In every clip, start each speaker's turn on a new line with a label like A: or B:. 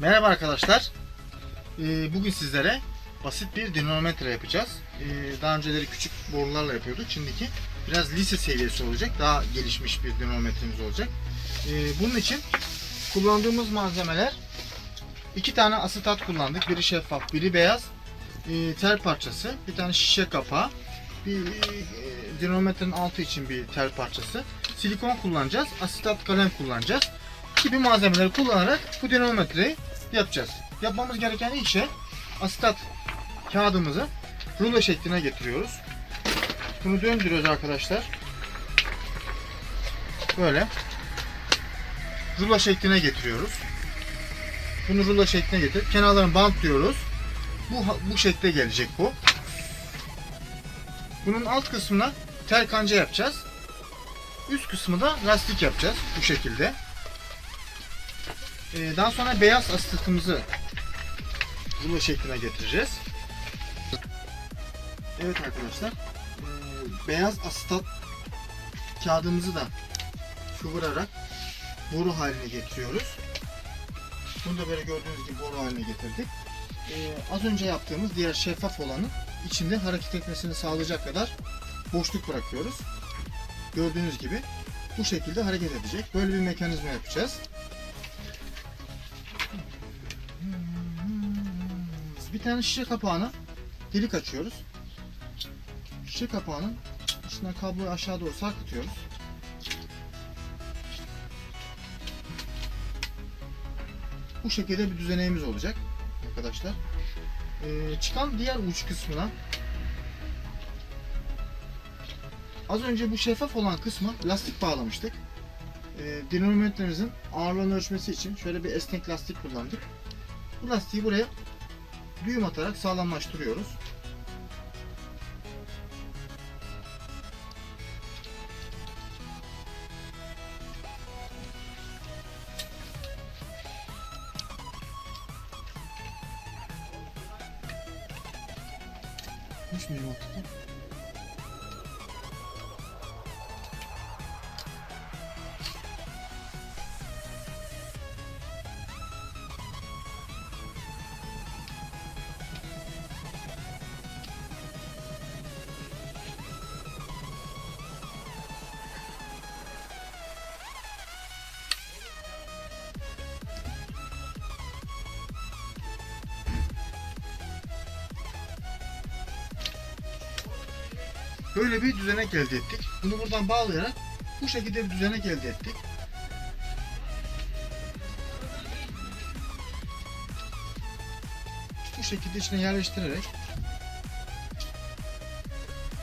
A: Merhaba arkadaşlar. Ee, bugün sizlere basit bir dinamometre yapacağız. Ee, daha önceleri küçük borularla yapıyorduk. Şimdiki biraz lise seviyesi olacak. Daha gelişmiş bir dinamometremiz olacak. Ee, bunun için kullandığımız malzemeler iki tane asitat kullandık. Biri şeffaf, biri beyaz. Tel parçası, bir tane şişe kapağı, bir e, dinamometrenin altı için bir tel parçası. Silikon kullanacağız, asitat kalem kullanacağız gibi malzemeleri kullanarak bu dinamometreyi yapacağız. Yapmamız gereken ilk şey asitat kağıdımızı rulo şekline getiriyoruz. Bunu döndürüyoruz arkadaşlar. Böyle. Rulo şekline getiriyoruz. Bunu rulo şekline getirip kenarlarını bantlıyoruz. Bu bu şekilde gelecek bu. Bunun alt kısmına tel kanca yapacağız. Üst kısmı da lastik yapacağız bu şekilde. Ee, daha sonra beyaz asitatımızı rulo şekline getireceğiz. Evet arkadaşlar. ee, beyaz asitat kağıdımızı da kıvırarak boru haline getiriyoruz. Bunu da böyle gördüğünüz gibi boru haline getirdik. Ee, az önce yaptığımız diğer şeffaf olanın içinde hareket etmesini sağlayacak kadar boşluk bırakıyoruz. Gördüğünüz gibi bu şekilde hareket edecek. Böyle bir mekanizma yapacağız. Bir tane şişe kapağına delik açıyoruz. Şişe kapağının içinden kabloyu aşağı doğru sarkıtıyoruz. Bu şekilde bir düzeneğimiz olacak arkadaşlar. Ee, çıkan diğer uç kısmına az önce bu şeffaf olan kısmı lastik bağlamıştık. Ee, dinamometremizin ağırlığını ölçmesi için şöyle bir esnek lastik kullandık. Bu lastiği buraya düğüm atarak sağlamlaştırıyoruz. Hiç mi tuttu? Böyle bir düzenek elde ettik. Bunu buradan bağlayarak bu şekilde bir düzenek elde ettik. Bu şekilde içine yerleştirerek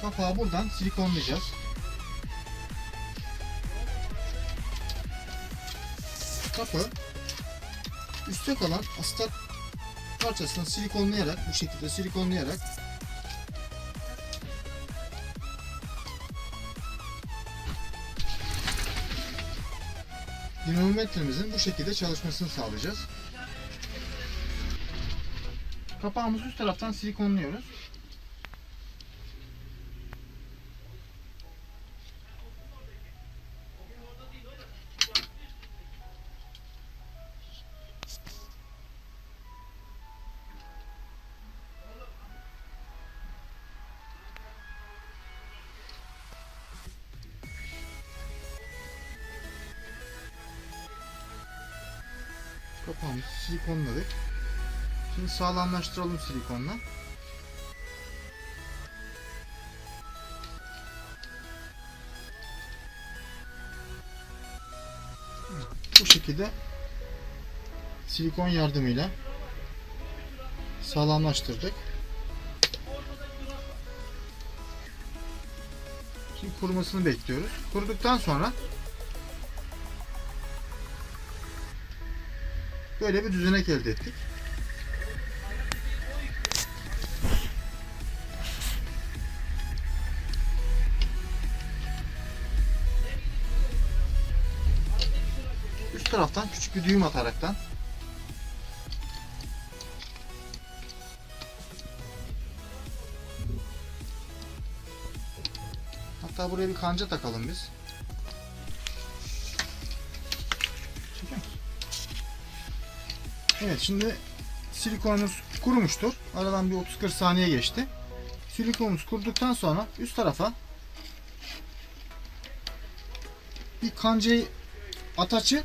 A: kapağı buradan silikonlayacağız. Kapağı üstte kalan asitat parçasını silikonlayarak bu şekilde silikonlayarak dinamometremizin bu şekilde çalışmasını sağlayacağız. Kapağımızı üst taraftan silikonluyoruz. Kapağımızı silikonladık. Şimdi sağlamlaştıralım silikonla. Bu şekilde silikon yardımıyla sağlamlaştırdık. Şimdi kurumasını bekliyoruz. Kuruduktan sonra böyle bir düzenek elde ettik. Üst taraftan küçük bir düğüm ataraktan Hatta buraya bir kanca takalım biz. Evet şimdi silikonumuz kurumuştur. Aradan bir 30-40 saniye geçti. Silikonumuz kuruduktan sonra üst tarafa bir kancayı ataçı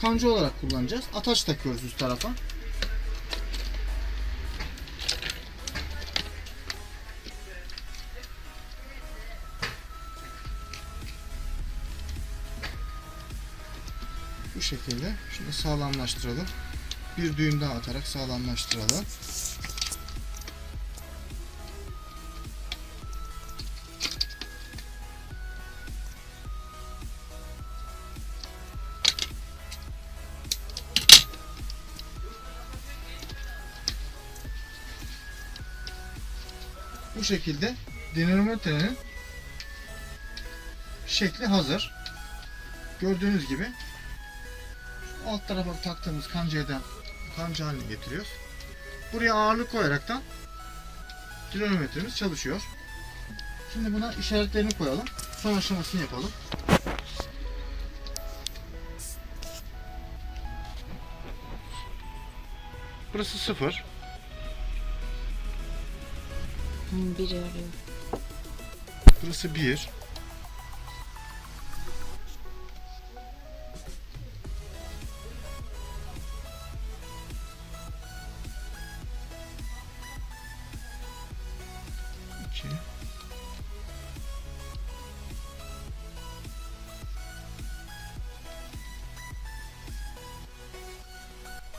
A: kanca olarak kullanacağız. Ataç takıyoruz üst tarafa. Bu şekilde. Şimdi sağlamlaştıralım. Bir düğüm daha atarak sağlamlaştıralım. Bu şekilde dinamometrenin şekli hazır. Gördüğünüz gibi alt tarafa taktığımız kancayı da kanca haline getiriyoruz. Buraya ağırlık koyaraktan dinamometremiz çalışıyor. Şimdi buna işaretlerini koyalım. Son aşamasını yapalım. Burası sıfır.
B: Hmm, biri arıyor.
A: Burası 1.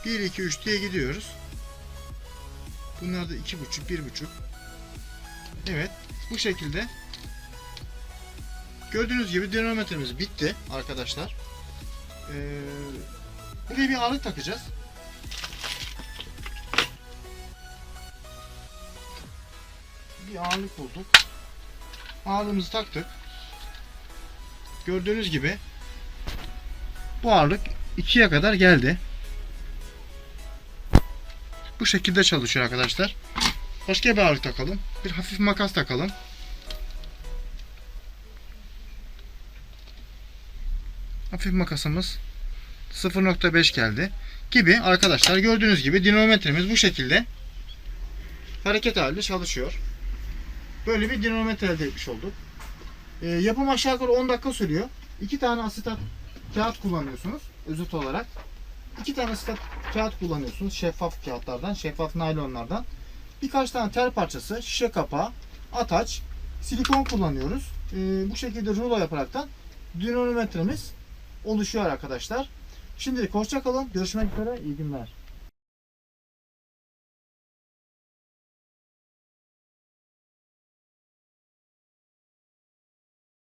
A: 1, 2, 3 diye gidiyoruz. Bunlar da 2,5, 1,5. Evet. Bu şekilde. Gördüğünüz gibi dinamometremiz bitti arkadaşlar. Ee, buraya bir alet takacağız. Bir ağırlık bulduk. Ağırlığımızı taktık. Gördüğünüz gibi bu ağırlık 2'ye kadar geldi. Bu şekilde çalışıyor arkadaşlar. Başka bir ağırlık takalım. Bir hafif makas takalım. hafif makasımız 0.5 geldi gibi arkadaşlar gördüğünüz gibi dinamometremiz bu şekilde hareket halinde çalışıyor. Böyle bir dinamometre elde etmiş olduk. Ee, yapım aşağı yukarı 10 dakika sürüyor. İki tane asitat kağıt kullanıyorsunuz özet olarak. İki tane asitat kağıt kullanıyorsunuz şeffaf kağıtlardan, şeffaf naylonlardan. Birkaç tane tel parçası, şişe kapağı, ataç, silikon kullanıyoruz. Ee, bu şekilde rulo yaparaktan dinamometremiz oluşuyor arkadaşlar. Şimdilik hoşça. Görüşmek üzere. İyi günler.